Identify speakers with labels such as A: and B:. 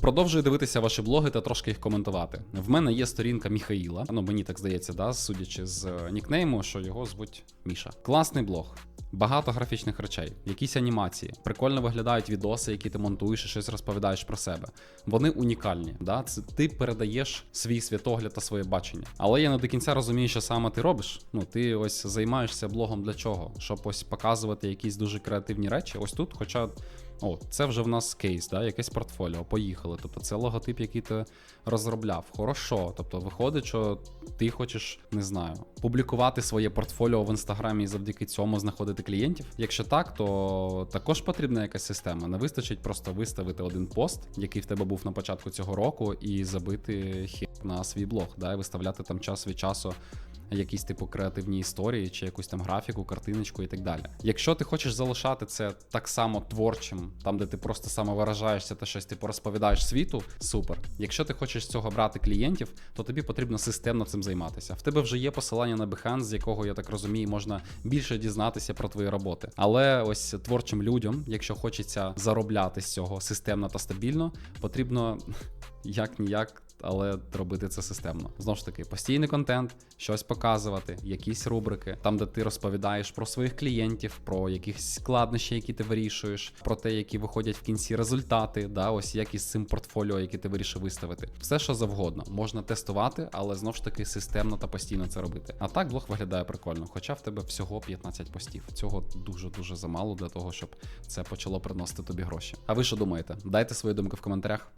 A: Продовжую дивитися ваші блоги та трошки їх коментувати. В мене є сторінка Міхаїла. Ну мені так здається, да, судячи з е, нікнейму, що його звуть Міша. Класний блог. Багато графічних речей, якісь анімації, прикольно виглядають відоси, які ти монтуєш і щось розповідаєш про себе. Вони унікальні. Да? Це ти передаєш свій світогляд та своє бачення. Але я не до кінця розумію, що саме ти робиш. Ну ти ось займаєшся блогом для чого? Щоб ось показувати якісь дуже креативні речі. Ось тут, хоча. О, це вже в нас кейс, да, якесь портфоліо. Поїхали. Тобто це логотип, який ти розробляв. Хорошо. Тобто виходить, що ти хочеш, не знаю, публікувати своє портфоліо в інстаграмі і завдяки цьому знаходити клієнтів. Якщо так, то також потрібна якась система. Не вистачить просто виставити один пост, який в тебе був на початку цього року, і забити хід на свій блог, да, і виставляти там час від часу якісь типу креативні історії, чи якусь там графіку, картиночку і так далі. Якщо ти хочеш залишати це так само творчим, там де ти просто самовиражаєшся та щось типу розповідаєш світу, супер. Якщо ти хочеш з цього брати клієнтів, то тобі потрібно системно цим займатися. В тебе вже є посилання на Behance, з якого я так розумію, можна більше дізнатися про твої роботи. Але ось творчим людям, якщо хочеться заробляти з цього системно та стабільно, потрібно як ніяк. Але робити це системно. Знову ж таки, постійний контент, щось показувати, якісь рубрики, там, де ти розповідаєш про своїх клієнтів, про якісь складнощі, які ти вирішуєш, про те, які виходять в кінці результати, да, ось як із цим портфоліо, яке ти вирішив виставити. Все, що завгодно, можна тестувати, але знову ж таки системно та постійно це робити. А так блог виглядає прикольно, хоча в тебе всього 15 постів. Цього дуже дуже замало для того, щоб це почало приносити тобі гроші. А ви що думаєте? Дайте свої думки в коментарях.